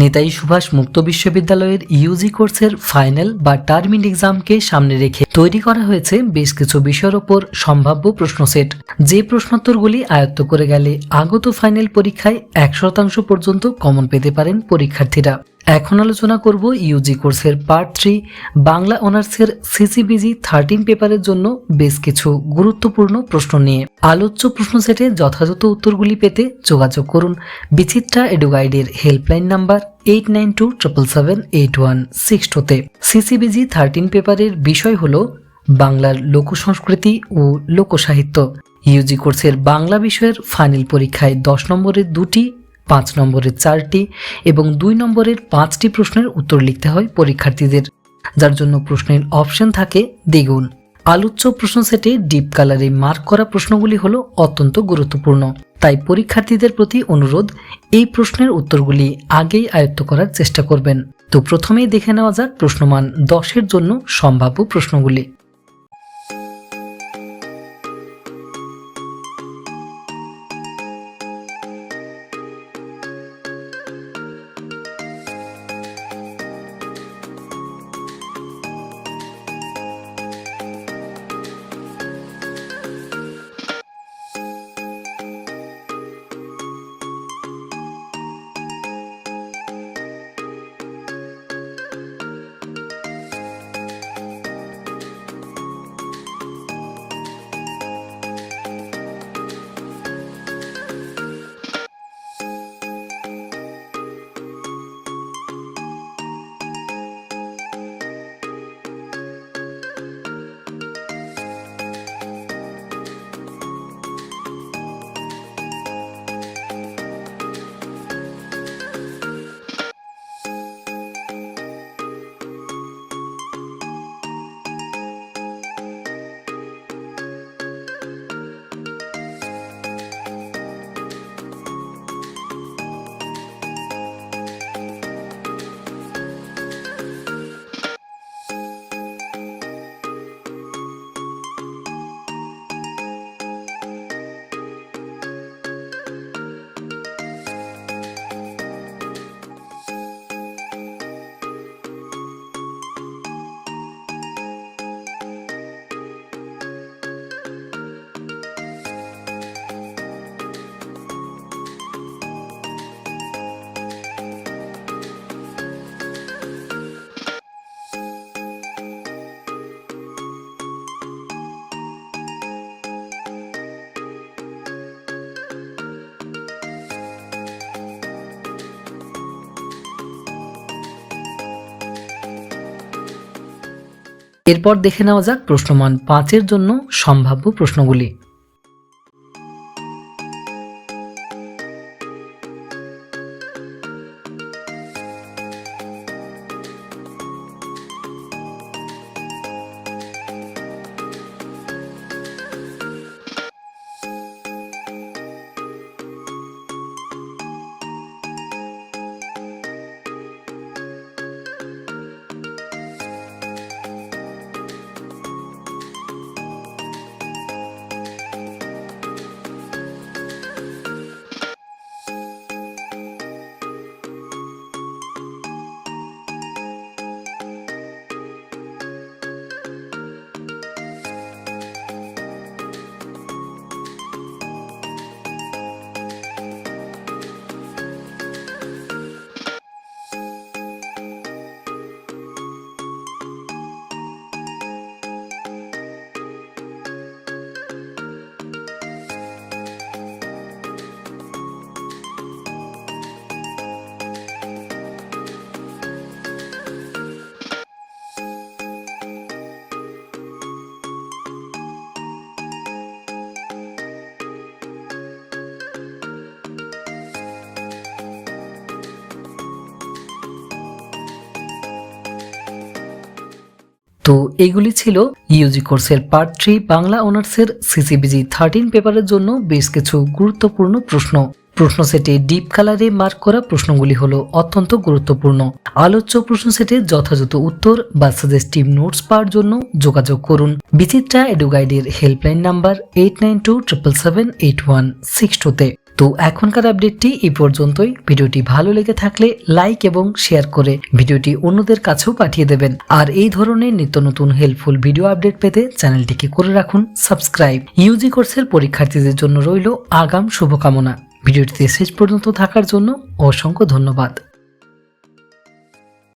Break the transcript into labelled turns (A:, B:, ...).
A: নেতাজি সুভাষ মুক্ত বিশ্ববিদ্যালয়ের ইউজি কোর্সের ফাইনাল বা টার্মিন এক্সামকে সামনে রেখে তৈরি করা হয়েছে বেশ কিছু বিষয়ের ওপর সম্ভাব্য প্রশ্ন সেট। যে প্রশ্নোত্তরগুলি আয়ত্ত করে গেলে আগত ফাইনাল পরীক্ষায় এক শতাংশ পর্যন্ত কমন পেতে পারেন পরীক্ষার্থীরা। এখন আলোচনা করব ইউজি কোর্সের পার্ট থ্রি বাংলা অনার্সের সিসিবিজি থার্টিন পেপারের জন্য বেশ কিছু গুরুত্বপূর্ণ প্রশ্ন নিয়ে। আলোচ্য প্রশ্ন সেটে যথাযথ উত্তরগুলি পেতে যোগাযোগ করুন। Bichitra এডুগাইডের helpline number eight nine two triple seven eight one six টুতে সিসিবিজি থার্টিন পেপারের বিষয় হল বাংলার লোকসংস্কৃতি ও লোকসাহিত্য। ইউজি কোর্সের বাংলা বিষয়ের ফাইনাল পরীক্ষায় দশ নম্বরের দুটি পাঁচ নম্বরের চারটি এবং দুই নম্বরের পাঁচটি প্রশ্নের উত্তর লিখতে হয় পরীক্ষার্থীদের। যার জন্য প্রশ্নের অপশন থাকে দ্বিগুণ। আলোচ্য প্রশ্ন সেটে ডিপ কালারে মার্ক করা প্রশ্নগুলি হল অত্যন্ত গুরুত্বপূর্ণ। তাই পরীক্ষার্থীদের প্রতি অনুরোধ, এই প্রশ্নের উত্তরগুলি আগেই আয়ত্ত করার চেষ্টা করবেন। তো প্রথমেই দেখে নেওয়া যাক প্রশ্নমান দশের জন্য সম্ভাব্য প্রশ্নগুলি। এরপর দেখে নেওয়া যাক প্রশ্নমান পাঁচের জন্য সম্ভাব্য প্রশ্নগুলি। তো এগুলি ছিল ইউজি কোর্সের পার্ট থ্রি বাংলা অনার্সের সিসিবিজি থার্টিন পেপারের জন্য বেশ কিছু গুরুত্বপূর্ণ প্রশ্ন। প্রশ্ন সেটে ডিপ কালারে মার্ক করা প্রশ্নগুলি হলো অত্যন্ত গুরুত্বপূর্ণ। আলোচ্য প্রশ্ন সেটে যথাযথ উত্তর বা সাজেস্টিভ নোটস পাওয়ার জন্য যোগাযোগ করুন। Bichitra এডুগাইডের helpline number eight nine two triple seven eight one six টুতে তো এখনকার আপডেটটি এই পর্যন্তই। ভিডিওটি ভালো লেগে থাকলে লাইক এবং শেয়ার করে ভিডিওটি অন্যদের কাছেও পাঠিয়ে দেবেন। আর এই ধরনের নিত্য নতুন হেল্পফুল ভিডিও আপডেট পেতে চ্যানেলটিকে করে রাখুন সাবস্ক্রাইব ইউজি কোর্সের পরীক্ষার্থীদের জন্য রইল আগাম শুভকামনা। ভিডিওটিতে শেষ পর্যন্ত থাকার জন্য অসংখ্য ধন্যবাদ।